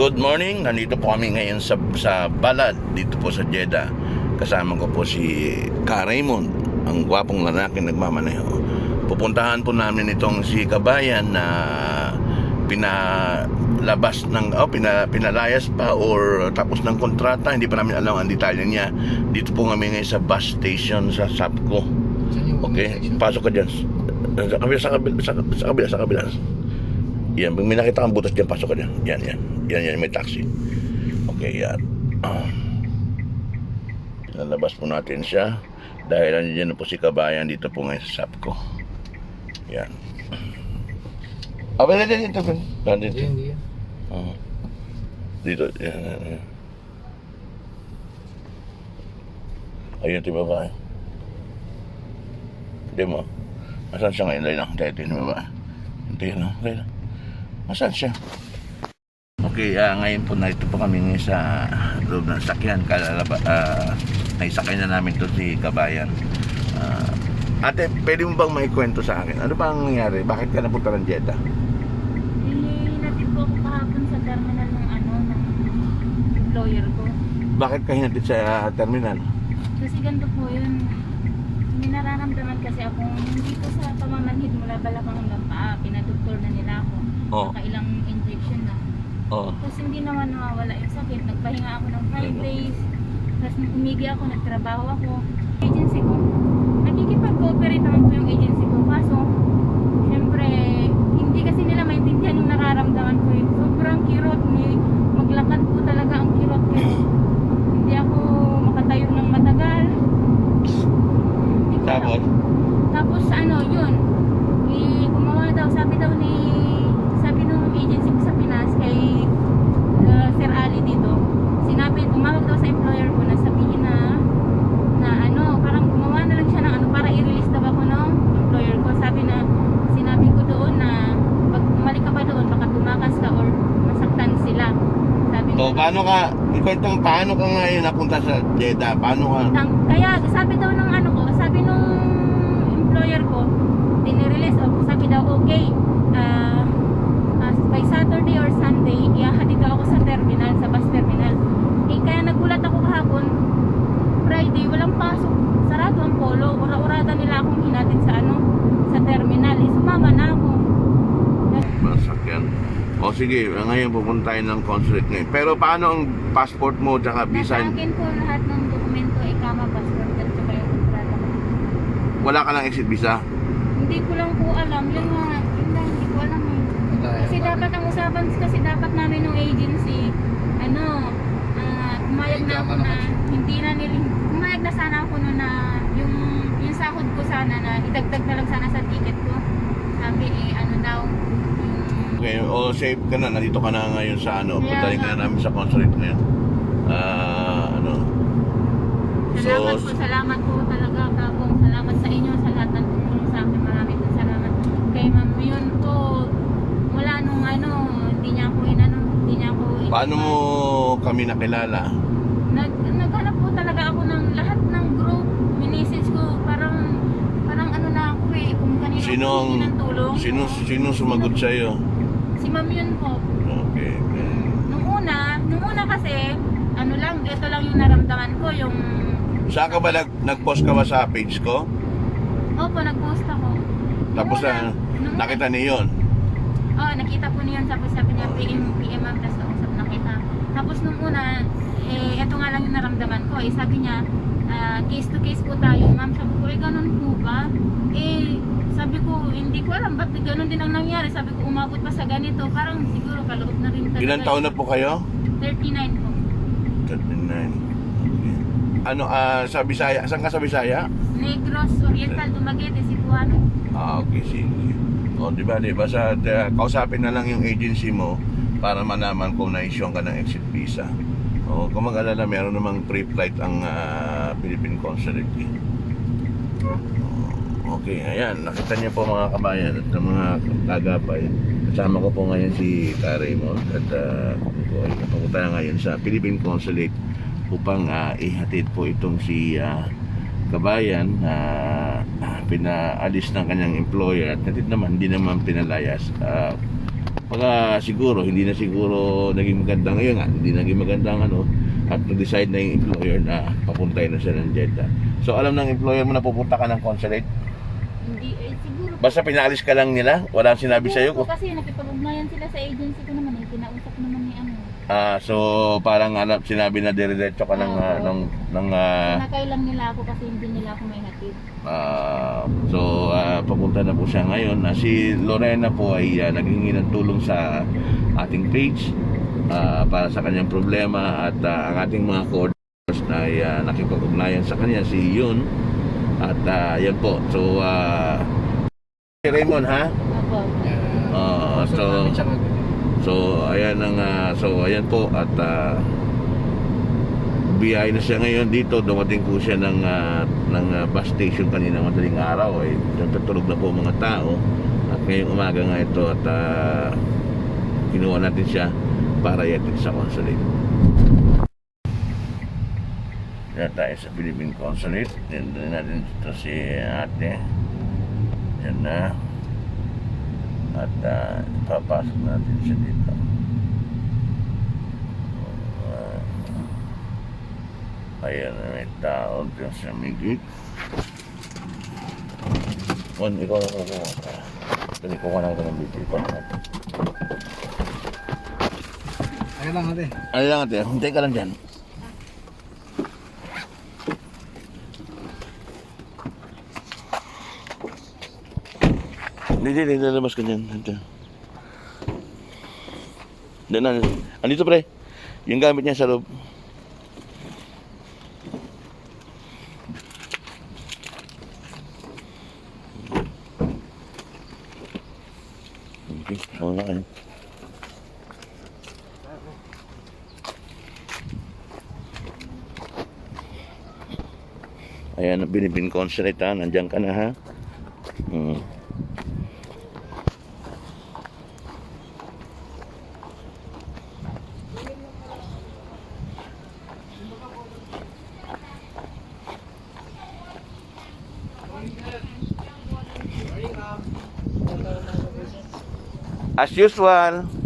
Good morning, nandito po kami ngayon sa, sa Balad, dito po sa Jeddah. Kasama ko po si Ka Raymond, ang gwapong lalaki nagmamaneho. Pupuntahan po namin itong si Kabayan na pinalabas ng, oh, pina, pinalayas pa or tapos ng kontrata, hindi pa namin alam ang detalye niya. Dito po kami ngayon sa bus station sa Sapco. Okay, pasok ka dyan. Sa kabila, sa kabila, sa kabila, sa kabila. Yan, pag may nakita kang butas dyan, pasok ka dyan. Yan, yan. Yan, yan, may taxi. Okay, yan. Lalabas po natin siya. Dahil nandiyan na po si Kabayan dito po ngayon sa Sapco. Yan. Ah, wala dito, dito. Dito, Hindi, dito. hindi. Ah. Dito, yan, yan, yan. Ayun, di babae. Hindi mo. Asan siya ngayon? Dahil lang. Dahil di babae. Hindi lang. Dahil lang. Asan siya? Okay, ah, ngayon po narito po kami sa loob ng sakyan. Kalalaba, ah, naisakay na namin to si Kabayan. Ah, ate, pwede mo bang maikwento sa akin? Ano ba ang nangyari? Bakit ka napunta ng Jeddah? Hinatid po ako kahapon sa terminal ng ano, ng employer ko. Bakit ka hinatid sa ah, terminal? Kasi ganito po yun. May nararamdaman kasi akong hindi po sa pamamanhid mula balakang paa. Pinadoktor na nila ako. Oh. Nakailang injection na. Oo. Tapos hindi naman nawawala yung sakit. Nagpahinga ako ng 5 days. Tapos umigi ako, nagtrabaho ako. Agency ko. Nakikipag-cooperate naman po yung agency ko. Kaso, syempre, hindi kasi nila maintindihan yung nararamdaman ko. eh. Sobrang kirot. May maglakad po talaga ang kirot ko. hindi ako makatayo ng matagal. Hindi ko alam. Tapos? Tapos ano, yun. Eh, gumawa daw, sabi daw ni, sabi nung agency ko sa Pinas kay uh, Sir Ali dito, sinabi, tumawag daw sa employer ko na sabihin na, na ano, parang gumawa na lang siya ng ano, para i-release daw ako ng employer ko. Sabi na, sinabi ko doon na, pag umalik ka pa doon, baka tumakas ka or masaktan sila. Paano ka, ikwentong paano ka ngayon napunta sa Jeddah? Paano ka? Kaya sabi daw ng ano ko, sabi nung employer ko, dinirelease ako, sabi daw okay, ah ah, by Saturday or Sunday, iahatid daw ako sa terminal, sa bus terminal. Eh, kaya nagulat ako kahapon, Friday, walang pasok, sarado ang polo, ura-urada nila akong hinatid sa ano, sa terminal. Eh, sumama na ako. Masakyan. O sige, ngayon pupunta tayo ng consulate ngayon. Pero paano ang passport mo tsaka visa? Nasa akin po lahat ng dokumento, ikama, passport, at saka yung kontrata ko. Wala ka lang exit visa? Hindi ko lang po alam. Yun nga, yun lang, hindi ko alam eh. Kasi dapat ang usapan, kasi dapat namin ng agency, ano, ah, pumayag na ako na, hindi na nila, pumayag na sana ako no na, yung, yung sahod ko sana na, idagdag na lang sana sa ticket ko. Sabi eh, ano daw, Okay, o safe ka na. Nandito ka na ngayon sa ano. Ka nga. na namin sa consulate ngayon. Ah, ano. salamat So, po, salamat po talaga, Kabong. Salamat sa inyo, sa lahat ng tumulong sa akin. Maraming salamat. Kay Ma'am yun po, wala nung ano, hindi niya ako inano, hindi niya ako paano mo kami nakilala? Nag, naghanap po talaga ako ng lahat ng group, minisage ko, parang parang ano na ako eh, kung kanina Sino ako ang, humingi ng tulong. sino, sino sumagot sa'yo? Si ma'am yun po. Okay. Nung una, nung una kasi, ano lang, ito lang yung naramdaman ko, yung, Saan ka ba nag, nag-post ka ba sa page ko? opo, nag-post ako. Tapos Nung una- na, nung nakita niyo yun. Oo, nakita po niya yun, tapos sabi niya, PM, PM ma'am, tapos kausap nakita. Tapos nung una, eh, ito nga lang yung naramdaman ko, eh, sabi niya, ah, case to case po tayo, ma'am. Sabi ko, eh, ganun po ba? Eh, sabi ko, hindi ko alam, ba't ganun din ang nangyari? Sabi ko, umabot pa sa ganito, parang siguro kaloob na rin talaga. Ilan taon na po kayo? 39 po. 39. Okay. Ano, ah, sa Bisaya? Saan ka sa Bisaya? Negros, Oriental, Dumaguete, Cebuano. Ah, okay, sige. O, di ba, di ba, sa, uh, kausapin na lang yung agency mo para malaman kung na-issue ka ng exit visa. O, kung mag-alala, meron namang pre-flight ang ah, Philippine Consulate. eh. O, Okay, ayan, nakita niyo po mga kabayan at mga kagapay. Kasama ko po ngayon si mo at uh, papunta na ngayon sa Philippine Consulate upang ah, ihatid po itong si ah, kabayan na pinaalis ng kanyang employer at natid naman hindi naman pinalayas Ah, Baka siguro, hindi na siguro naging maganda ngayon nga, hindi naging maganda ang ano, at nag-decide na yung employer na papuntay na siya ng Jeddah. So alam ng employer mo na pupunta ka ng consulate? Hindi, eh, siguro. Basta pinalis ka lang nila? Wala sinabi sa'yo? Siguro po kasi nakipag-ugnayan sila sa agency ko naman. Eh, kinausap naman ni ano. Ah, so parang ano, sinabi na diretso ka ng, ah, ng, ng ah, Sinakay lang nila ako kasi hindi nila ako may hatid. Ah, so ah, papunta na po siya ngayon. na si Lorena po ay ah, naghingi ng tulong sa ating page ah, para sa kanyang problema at ah, ang ating mga coordinators na ay ah, nakipag-ugnayan sa kanya si Yun at ah, yan po. So ah, si Raymond ha? Ako. Ah, so So ayan ang ah, so ayan po at uh, biyahe na siya ngayon dito dumating po siya ng ah, ng ah, bus station kanina madaling araw ay natutulog na po mga tao at ngayong umaga nga ito at ah, kinuha natin siya para yatid sa consulate. Yan tayo sa Philippine Consulate. Yan din natin dito si ate. Yan na. At uh, papasok natin siya dito. Uh, ayan, may tao dyan sa migit. Juan, ikaw na kukuha ka. Dali ko ka na ito ng video ko. Ayun lang ate. Ano lang ate, hintay ka lang dyan. Hindi, hindi, lalabas ka dyan. Diyan na, andito pre. Yung gamit niya sa loob. Okay, kayo. Ayan, binibin consulate ha. Nandiyan ka na ha. As usual.